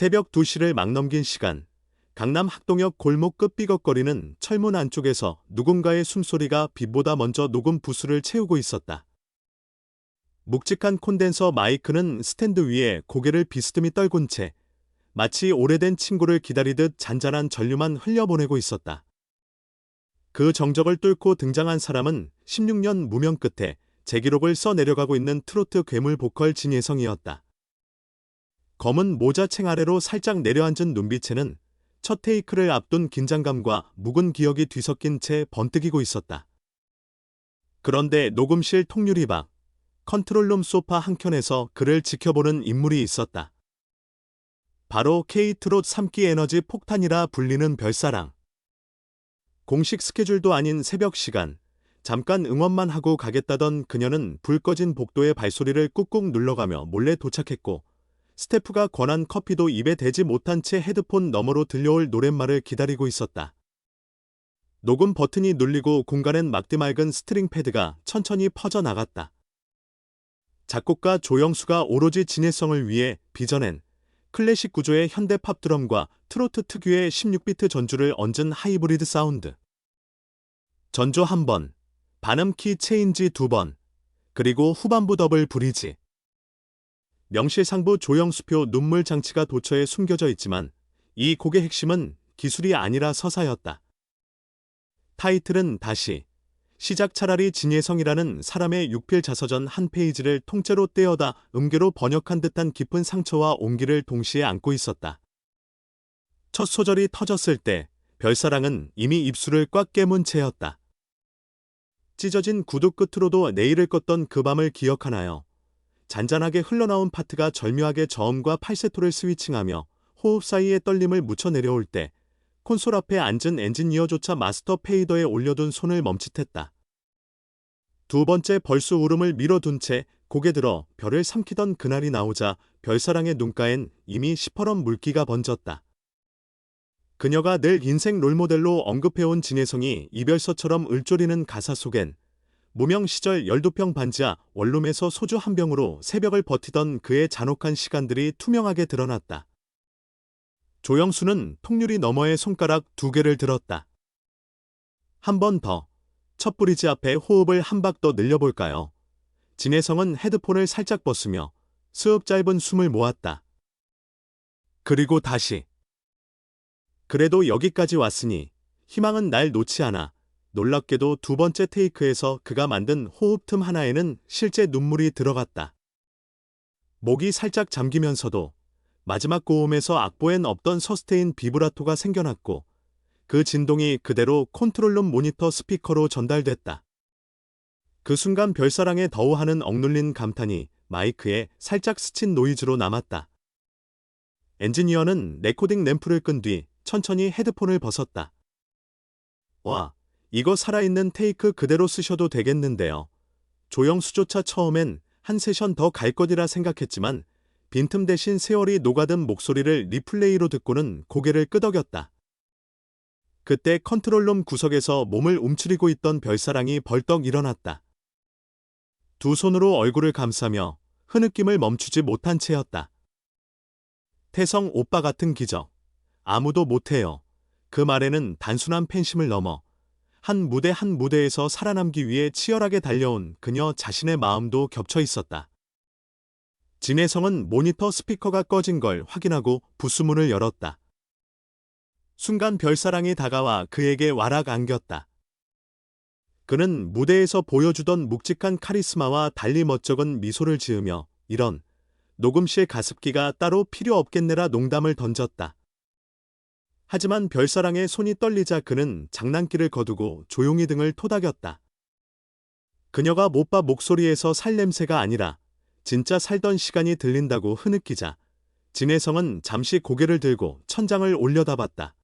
새벽 2시를 막 넘긴 시간, 강남 학동역 골목 끝 삐걱거리는 철문 안쪽에서 누군가의 숨소리가 빛보다 먼저 녹음 부스를 채우고 있었다. 묵직한 콘덴서 마이크는 스탠드 위에 고개를 비스듬히 떨군 채 마치 오래된 친구를 기다리듯 잔잔한 전류만 흘려보내고 있었다. 그 정적을 뚫고 등장한 사람은 16년 무명 끝에 제 기록을 써내려가고 있는 트로트 괴물 보컬 진예성이었다. 검은 모자챙 아래로 살짝 내려앉은 눈빛에는 첫 테이크를 앞둔 긴장감과 묵은 기억이 뒤섞인 채 번뜩이고 있었다. 그런데 녹음실 통유리 밖, 컨트롤룸 소파 한켠에서 그를 지켜보는 인물이 있었다. 바로 K트롯 3기 에너지 폭탄이라 불리는 별사랑. 공식 스케줄도 아닌 새벽 시간, 잠깐 응원만 하고 가겠다던 그녀는 불 꺼진 복도의 발소리를 꾹꾹 눌러가며 몰래 도착했고, 스태프가 권한 커피도 입에 대지 못한 채 헤드폰 너머로 들려올 노랫말을 기다리고 있었다. 녹음 버튼이 눌리고 공간엔 막디 맑은 스트링 패드가 천천히 퍼져나갔다. 작곡가 조영수가 오로지 진해성을 위해 빚어낸 클래식 구조의 현대 팝 드럼과 트로트 특유의 16비트 전주를 얹은 하이브리드 사운드. 전조 한 번, 반음 키 체인지 두 번, 그리고 후반부 더블 브리지. 명실상부 조영수표 눈물 장치가 도처에 숨겨져 있지만 이 곡의 핵심은 기술이 아니라 서사였다. 타이틀은 다시 시작 차라리 진예성이라는 사람의 육필 자서전 한 페이지를 통째로 떼어다 음계로 번역한 듯한 깊은 상처와 온기를 동시에 안고 있었다. 첫 소절이 터졌을 때 별사랑은 이미 입술을 꽉 깨문 채였다. 찢어진 구두 끝으로도 내일을 껐던 그 밤을 기억하나요? 잔잔하게 흘러나온 파트가 절묘하게 저음과 팔세토를 스위칭하며 호흡 사이의 떨림을 묻혀 내려올 때 콘솔 앞에 앉은 엔지니어조차 마스터 페이더에 올려둔 손을 멈칫했다. 두 번째 벌수 울음을 밀어둔 채 고개 들어 별을 삼키던 그날이 나오자 별사랑의 눈가엔 이미 시퍼런 물기가 번졌다. 그녀가 늘 인생 롤모델로 언급해온 진혜성이 이별서처럼 을조리는 가사 속엔 무명 시절 12평 반지하 원룸에서 소주 한 병으로 새벽을 버티던 그의 잔혹한 시간들이 투명하게 드러났다. 조영수는 통유리 너머의 손가락 두 개를 들었다. 한 번 더. 첫 브리지 앞에 호흡을 한 박 더 늘려볼까요? 진혜성은 헤드폰을 살짝 벗으며 수업 짧은 숨을 모았다. 그리고 다시. 그래도 여기까지 왔으니 희망은 날 놓지 않아. 놀랍게도 두 번째 테이크에서 그가 만든 호흡 틈 하나에는 실제 눈물이 들어갔다. 목이 살짝 잠기면서도 마지막 고음에서 악보엔 없던 서스테인 비브라토가 생겨났고 그 진동이 그대로 컨트롤룸 모니터 스피커로 전달됐다. 그 순간 별사랑에 더우하는 억눌린 감탄이 마이크에 살짝 스친 노이즈로 남았다. 엔지니어는 레코딩 램프를 끈 뒤 천천히 헤드폰을 벗었다. 와, 이거 살아있는 테이크 그대로 쓰셔도 되겠는데요. 조영수조차 처음엔 한 세션 더 갈 거리라 생각했지만 빈틈 대신 세월이 녹아든 목소리를 리플레이로 듣고는 고개를 끄덕였다. 그때 컨트롤룸 구석에서 몸을 움츠리고 있던 별사랑이 벌떡 일어났다. 두 손으로 얼굴을 감싸며 흐느낌을 멈추지 못한 채였다. 태성 오빠 같은 기적. 아무도 못해요. 그 말에는 단순한 팬심을 넘어 한 무대 한 무대에서 살아남기 위해 치열하게 달려온 그녀 자신의 마음도 겹쳐 있었다. 진혜성은 모니터 스피커가 꺼진 걸 확인하고 부스문을 열었다. 순간 별사랑이 다가와 그에게 와락 안겼다. 그는 무대에서 보여주던 묵직한 카리스마와 달리 멋쩍은 미소를 지으며 이런 녹음실 가습기가 따로 필요 없겠네라 농담을 던졌다. 하지만 별사랑의 손이 떨리자 그는 장난기를 거두고 조용히 등을 토닥였다. 그녀가 못 봐 목소리에서 살냄새가 아니라 진짜 살던 시간이 들린다고 흐느끼자 진혜성은 잠시 고개를 들고 천장을 올려다봤다.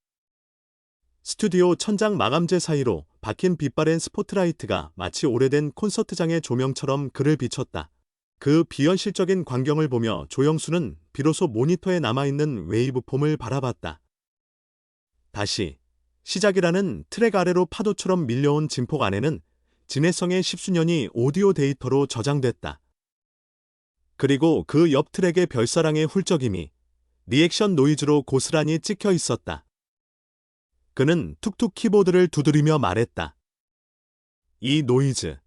스튜디오 천장 마감재 사이로 박힌 빛바랜 스포트라이트가 마치 오래된 콘서트장의 조명처럼 그를 비췄다. 그 비현실적인 광경을 보며 조영수는 비로소 모니터에 남아있는 웨이브폼을 바라봤다. 다시 시작이라는 트랙 아래로 파도처럼 밀려온 진폭 안에는 진해성의 십수년이 오디오 데이터로 저장됐다. 그리고 그 옆 트랙의 별사랑의 훌쩍임이 리액션 노이즈로 고스란히 찍혀 있었다. 그는 툭툭 키보드를 두드리며 말했다. 이 노이즈,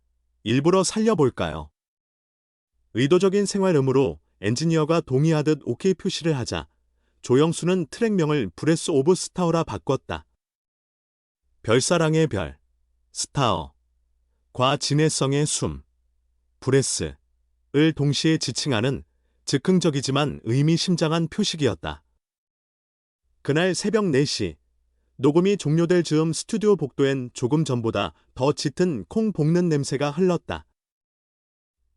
일부러 살려볼까요? 의도적인 생활음으로 엔지니어가 동의하듯 OK 표시를 하자 조영수는 트랙명을 브레스 오브 스타어라 바꿨다. 별사랑의 별, 스타어, 과 진해성의 숨, 브레스를 동시에 지칭하는 즉흥적이지만 의미심장한 표식이었다. 그날 새벽 4시, 녹음이 종료될 즈음 스튜디오 복도엔 조금 전보다 더 짙은 콩 볶는 냄새가 흘렀다.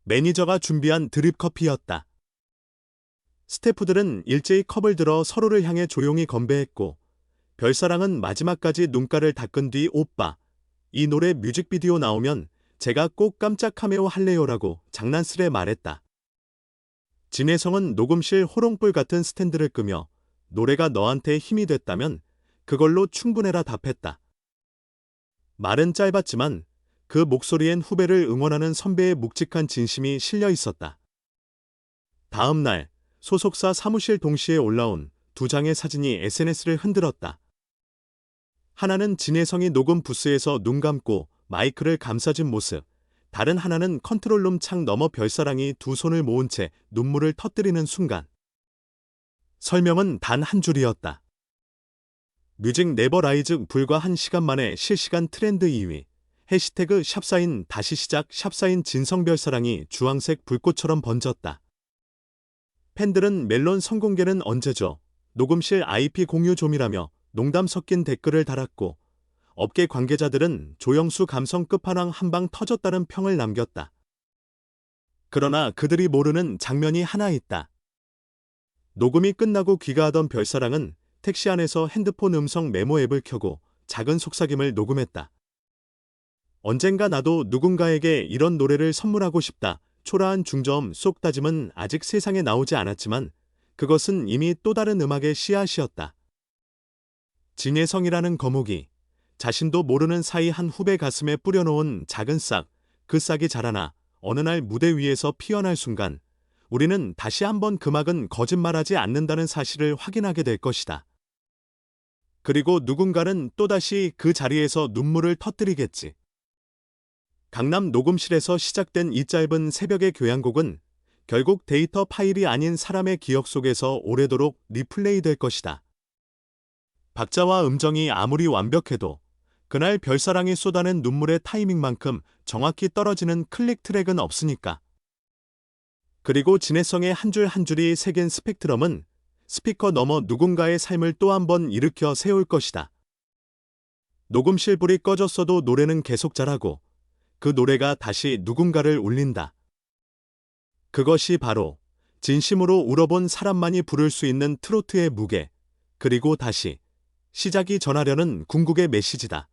매니저가 준비한 드립 커피였다. 스태프들은 일제히 컵을 들어 서로를 향해 조용히 건배했고, 별사랑은 마지막까지 눈가를 닦은 뒤 오빠, 이 노래 뮤직비디오 나오면 제가 꼭 깜짝 카메오 할래요라고 장난스레 말했다. 진혜성은 녹음실 호롱불 같은 스탠드를 끄며 노래가 너한테 힘이 됐다면 그걸로 충분해라 답했다. 말은 짧았지만 그 목소리엔 후배를 응원하는 선배의 묵직한 진심이 실려 있었다. 다음 날 소속사 사무실 동시에 올라온 두 장의 사진이 SNS를 흔들었다. 하나는 진혜성이 녹음 부스에서 눈 감고 마이크를 감싸진 모습, 다른 하나는 컨트롤룸 창 너머 별사랑이 두 손을 모은 채 눈물을 터뜨리는 순간. 설명은 단 한 줄이었다. 뮤직 네버라이즈 불과 한 시간 만에 실시간 트렌드 2위. 해시태그 샵사인 다시 시작 샵사인 진성별사랑이 주황색 불꽃처럼 번졌다. 팬들은 멜론 성공개는 언제죠? 녹음실 IP 공유 좀이라며 농담 섞인 댓글을 달았고 업계 관계자들은 조영수 감성 끝판왕 한방 터졌다는 평을 남겼다. 그러나 그들이 모르는 장면이 하나 있다. 녹음이 끝나고 귀가하던 별사랑은 택시 안에서 핸드폰 음성 메모 앱을 켜고 작은 속삭임을 녹음했다. 언젠가 나도 누군가에게 이런 노래를 선물하고 싶다. 초라한 중저음 쏙 다짐은 아직 세상에 나오지 않았지만 그것은 이미 또 다른 음악의 씨앗이었다. 진혜성이라는 거목이 자신도 모르는 사이 한 후배 가슴에 뿌려놓은 작은 싹, 그 싹이 자라나 어느 날 무대 위에서 피어날 순간 우리는 다시 한번 그 막은 거짓말하지 않는다는 사실을 확인하게 될 것이다. 그리고 누군가는 또다시 그 자리에서 눈물을 터뜨리겠지. 강남 녹음실에서 시작된 이 짧은 새벽의 교향곡은 결국 데이터 파일이 아닌 사람의 기억 속에서 오래도록 리플레이 될 것이다. 박자와 음정이 아무리 완벽해도 그날 별사랑이 쏟아낸 눈물의 타이밍만큼 정확히 떨어지는 클릭 트랙은 없으니까. 그리고 진해성의 한 줄 한 줄이 새긴 스펙트럼은 스피커 너머 누군가의 삶을 또 한 번 일으켜 세울 것이다. 녹음실 불이 꺼졌어도 노래는 계속 자라고 그 노래가 다시 누군가를 울린다. 그것이 바로 진심으로 울어본 사람만이 부를 수 있는 트로트의 무게, 그리고 다시 시작이 전하려는 궁극의 메시지다.